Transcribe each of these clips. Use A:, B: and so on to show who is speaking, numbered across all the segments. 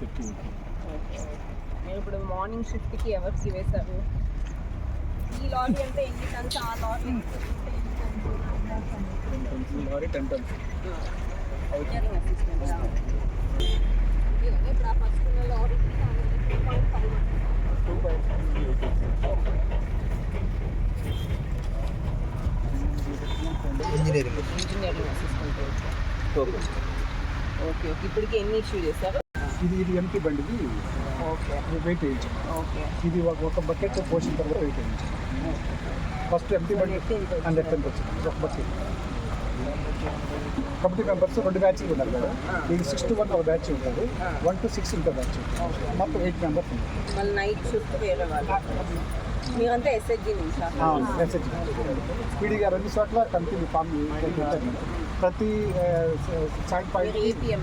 A: ఫిఫ్టీన్కి నేను ఇప్పుడు మార్నింగ్ షిఫ్ట్కి ఎవరికి వేశారు ఈ లారీ అంటే ఎన్ని టన్స్ ఆ లారీ
B: లారీ టెన్ టన్స్
A: ఇప్పుడు ఆ first lorry two point five
B: two point
C: engineering
A: engineering assistant okay okay ఇప్పటికి ఎన్ని ఇష్యూ చేశారు
B: ఇది ఇది ఎంటీ బండిది
A: ఓకే.
B: Wait వేయించాం
A: okay.
B: ఇది ఒక బకెట్ పోసిన తర్వాత వెయిట్ వేయించాం ఫస్ట్ ఎంటీ బండి హండ్రెడ్ టెన్త్ వచ్చింది. ఒక బకెట్ కమిటీ మెంబర్స్ రెండు బ్యాచ్లు ఉన్నారు కదా. ఇది సిక్స్ టు వన్ ఒక బ్యాచ్ ఉంటుంది. వన్ టు సిక్స్ ఇంకో బ్యాచ్ మొత్తం ఎయిట్ మెంబర్స్ ఉన్నారు.
A: నైట్ షిఫ్ట్ వేరే వాళ్ళు. మీరంతా
B: మెసేజ్ స్పీడ్గా రెండు చోట్ల కంపెనీ ఫామ్. ప్రతి సైడ్ పాయింట్
A: ఏపీఎం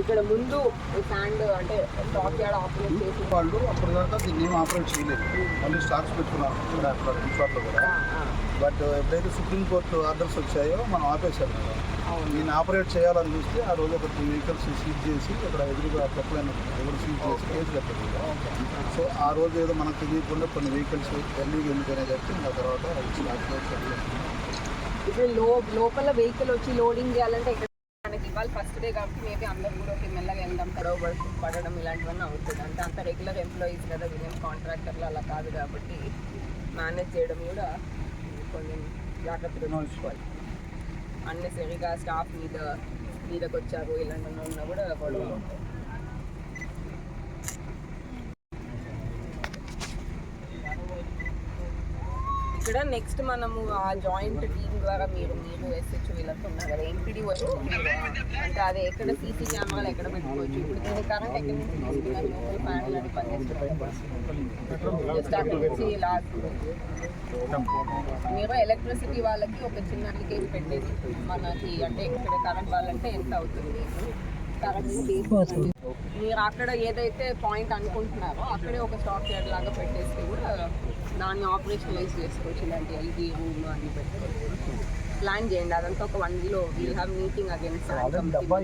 A: ఇక్కడ ముందు శాండ్ అంటే స్టాక్ యార్డ్ ఆపరేట్ చేసి
C: వాళ్ళు అప్పుడు దాకా దీన్ని ఏం ఆపరేట్ చేయలేదు. మళ్ళీ స్టాక్స్ పెట్టుకున్నారు. రిసార్ట్లో కూడా. బట్ ఎప్పుడైతే సుప్రీంకోర్టు ఆర్డర్స్ వచ్చాయో మనం ఆపేశాం కదా. దీన్ని ఆపరేట్ చేయాలని చూస్తే ఆ రోజు ఒక టూ వెహికల్స్ సీజ్ చేసి ఇక్కడ ఎదురుగా తప్పులైన ఎవరు సీజ్ చేసి కేసు కట్టారు సో ఆ రోజు ఏదో మనకు తెలియకుండా కొన్ని వెహికల్స్ ఎర్లీగా వెళ్ళిపోయినాయి కాబట్టి ఇంకా తర్వాత.
A: ఇప్పుడు లో లోపల వెహికల్ వచ్చి లోడింగ్ చేయాలంటే ఇక్కడ మనకి ఇవాళ ఫస్ట్ డే కాబట్టి మేబీ అందరూ కూడా ఒక మెల్లగా వెళ్దాం. పడ- పడడం ఇలాంటివన్నీ అవుతుంది. అంటే అంత రెగ్యులర్ ఎంప్లాయీస్ కదా వీళ్ళేం కాంట్రాక్టర్లు అలా కాదు కాబట్టి మేనేజ్ చేయడం కూడా కొంచెం జాగ్రత్తగా చూసుకోవాలి అన్నెసరిగా స్టాఫ్ మీద మీదకి వచ్చారు ఇలాంటివన్నీ ఉన్నా కూడా గొడవ ఇక్కడ నెక్స్ట్ మనము ఆ జాయింట్ టీమ్ ద్వారా మీరు మీరు ఎస్హెచ్ వీళ్ళతో ఉన్నారు కదా ఎంపీడీ వచ్చి అంటే అది ఎక్కడ సీసీ కెమెరాలు ఎక్కడ పెట్టుకోవచ్చు? ఇప్పుడు దీని కరెంట్ ఎక్కడి నుంచి తీసుకున్నారు? లోపల ప్యానల్ అని పనిచేస్తున్నారు జస్ట్ అక్కడ నుంచి లాస్ట్ మీరు ఎలక్ట్రిసిటీ వాళ్ళకి ఒక చిన్న అప్లికేషన్ పెట్టేది మనకి అంటే ఇక్కడ కరెంట్ వాళ్ళంటే ఎంత అవుతుంది? కరెంట్ మీరు అక్కడ ఏదైతే పాయింట్ అనుకుంటున్నారో అక్కడే ఒక స్టాక్ యార్డ్ లాగా పెట్టేస్తే కూడా దాన్ని ఆపరేషనలైజ్ చేసుకోవచ్చు ఇలాంటి ఎల్బీ రూమ్ అన్ని పెట్టుకోవచ్చు ప్లాన్ చేయండి. అదంతా ఒక one వీలో we'll have meeting against
B: already డబ్బా